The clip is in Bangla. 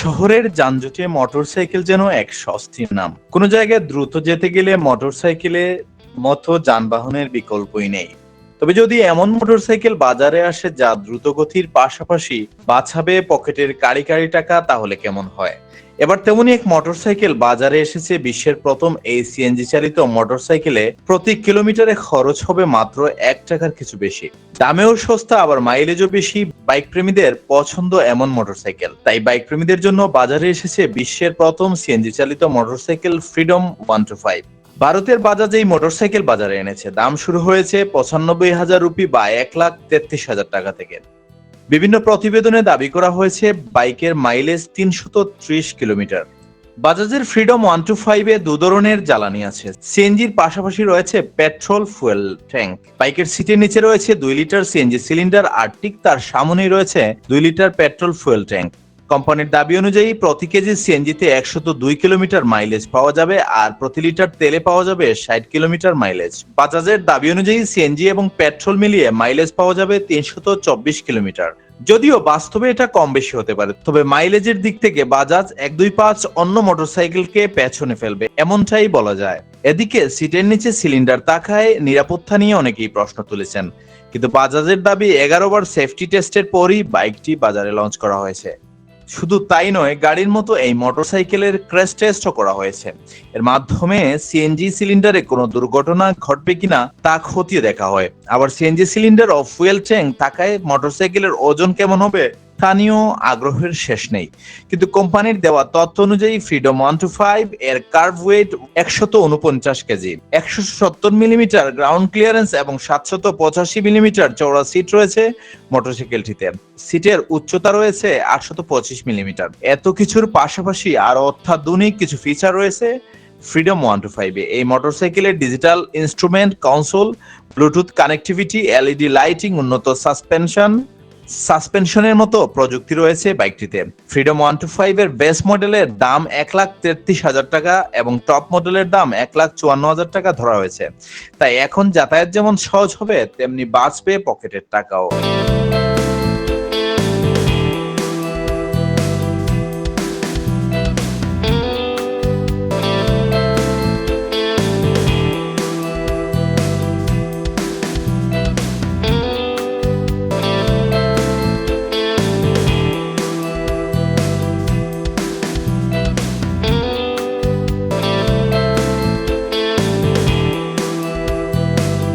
শহরের যানজটে মোটরসাইকেল যেন এক স্বস্তির নাম। কোন জায়গায় দ্রুত যেতে গেলে মোটরসাইকেলে মতো যানবাহনের বিকল্পই নেই। তবে যদি এমন মোটরসাইকেল বাজারে আসে যা দ্রুতগতির পাশাপাশি বাছাবে পকেটের কারি কারি টাকা, তাহলে কেমন হয়? এবার তেমনি এক মোটরসাইকেল বাজারে এসেছে বিশ্বের প্রথম এই সিএনজি চালিত মোটরসাইকেলে। প্রতি কিলোমিটারে খরচ হবে মাত্র এক টাকার কিছু বেশি। দামেও সস্তা, আবার মাইলেজও বেশি। বাইক প্রেমীদের পছন্দ এমন মোটরসাইকেল। তাই বাইক প্রেমীদের জন্য বাজারে এসেছে বিশ্বের প্রথম সিএনজি চালিত motorcycle Freedom one two five. ভারতের বাজাজ এই মোটরসাইকেল বাজারে এনেছে। দাম শুরু হয়েছে পঁচানব্বই হাজার রুপি বা এক লাখ তেত্রিশ হাজার টাকা থেকে। বিভিন্ন প্রতিবেদনে দাবি করা হয়েছে, বাইকের মাইলেজ তিনশত ত্রিশ কিলোমিটার। বাজাজের ফ্রিডম ওয়ান টু ফাইভে দু ধরনের জ্বালানি আছে। সিএনজির পাশাপাশি রয়েছে পেট্রোল ফুয়েল ট্যাঙ্ক। বাইকের সিটের নিচে রয়েছে দুই লিটার সিএনজি সিলিন্ডার আর ঠিক তার সামনেই রয়েছে দুই লিটার পেট্রোল ফুয়েল ট্যাঙ্ক। কোম্পানির দাবি অনুযায়ী প্রতি কেজি সিএনজিতে একশত দুই কিলোমিটার মাইলেজ পাওয়া যাবে আর প্রতি লিটার তেলে পাওয়া যাবে ষাট কিলোমিটার মাইলেজ। বাজাজের দাবি অনুযায়ী সিএনজি এবং পেট্রোল মিলিয়ে মাইলেজ পাওয়া যাবে তিনশত চব্বিশ কিলোমিটার। যদিও বাস্তবে এটা কম বেশি হতে পারে, তবে মাইলেজের দিক থেকে বাজাজ এক দুই পাঁচ অন্য মোটরসাইকেলকে পেছনে ফেলবে, এমনটাই বলা যায়। এদিকে সিটের নিচে সিলিন্ডার তাকায় নিরাপত্তা নিয়ে অনেকেই প্রশ্ন তুলেছেন। কিন্তু বাজাজের দাবি, এগারো বার সেফটি টেস্টের পরই বাইকটি বাজারে লঞ্চ করা হয়েছে। শুধু তাই নয়, গাড়ির মতো এই মোটরসাইকেলের ক্র্যাশ টেস্টও করা হয়েছে। এর মাধ্যমে সিএনজি সিলিন্ডারে কোনো দুর্ঘটনা ঘটবে কিনা তা খতিয়ে দেখা হয়। আবার সিএনজি সিলিন্ডার ও ফুয়েল ট্যাঙ্ক থাকায় মোটরসাইকেলের ওজন কেমন হবে নিয়েও আগ্রহের শেষ নেই। কিন্তু কোম্পানির দেওয়া তথ্য অনুযায়ী ফ্রিডম ওয়ান টু ফাইভ এর কার্ভ ওয়েট একশত উনপঞ্চাশ কেজি একশো সত্তর মিলিমিটার গ্রাউন্ড ক্লিয়ারেন্স এবং সাতশত পঁচাশি মিলিমিটার চওড়া সিট রয়েছে মোটরসাইকেলটিতে সিটের উচ্চতা রয়েছে আটশত পঁচিশ মিলিমিটার। এত কিছুর পাশাপাশি আরও অত্যাধুনিক কিছু ফিচার রয়েছে ফ্রিডম ওয়ান টু ফাইভে এই মোটরসাইকেলের digital instrument console Bluetooth connectivity LED lighting উন্নত সাসপেনশন সাসপেনশনের মতো প্রযুক্তি রয়েছে বাইকটিতে। ফ্রিডম ওয়ান টু ফাইভ এর বেস মডেলের দাম এক লাখ তেত্রিশ হাজার টাকা এবং টপ মডেলের দাম এক লাখ চুয়ান্ন হাজার টাকা ধরা হয়েছে। তাই এখন যাতায়াত যেমন সহজ হবে, তেমনি বাঁচবে পকেটের টাকাও।